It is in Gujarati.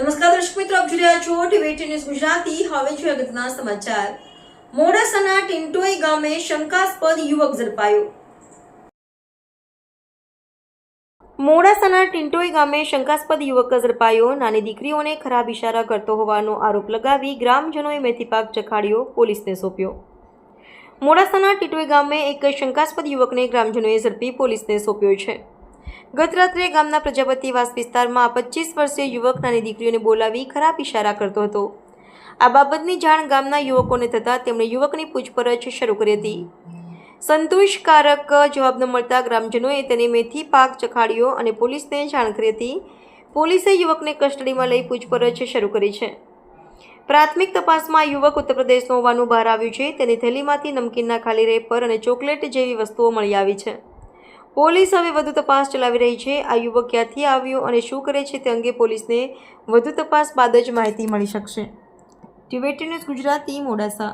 નમસ્કાર દર્શક મિત્રો, આપ જોઈ રહ્યા છો ટીવી ન્યૂઝ ગુજરાતી. હવે જોઈએ અગત્યના સમાચાર. મોડાસાના ટિન્ટોઈ ગામે શંકાસ્પદ યુવક ઝડપાયો. મોડાસાના ટિન્ટોઈ ગામે શંકાસ્પદ યુવક ઝડપાયો. નાની દીકરીઓને ખરાબ ઇશારા કરતો હોવાનો આરોપ લગાવી ગ્રામજનોએ મેથીપાક ચખાડ્યો, પોલીસને સોંપ્યો. મોડાસાના ટીટોઈ ગામે એક શંકાસ્પદ યુવકને ગ્રામજનોએ ઝડપી પોલીસને સોંપ્યો છે. ગત રાત્રે ગામના પ્રજાપતિવાસ વિસ્તારમાં પચીસ વર્ષીય યુવક નાની દીકરીઓને બોલાવી ખરાબ ઇશારા કરતો હતો. આ બાબતની જાણ ગામના યુવકોને થતાં તેમણે યુવકની પૂછપરછ શરૂ કરી હતી. સંતોષકારક જવાબ ન મળતા ગ્રામજનોએ તેને મેથી, પાક ચખાડ્યો અને પોલીસને જાણ કરી હતી. પોલીસે યુવકને કસ્ટડીમાં લઈ પૂછપરછ શરૂ કરી છે. પ્રાથમિક તપાસમાં યુવક ઉત્તર પ્રદેશનો હોવાનું બહાર આવ્યું છે. તેની થેલીમાંથી નમકીનના ખાલી રેપર અને ચોકલેટ જેવી વસ્તુઓ મળી આવી છે. પોલીસ હવે વધુ તપાસ ચલાવી રહી છે. આ યુવક ક્યાંથી આવ્યો અને શું કરે છે તે અંગે પોલીસને વધુ તપાસ બાદ જ માહિતી મળી શકશે. ટીવેટી ન્યૂઝ ગુજરાતી મોડાસા.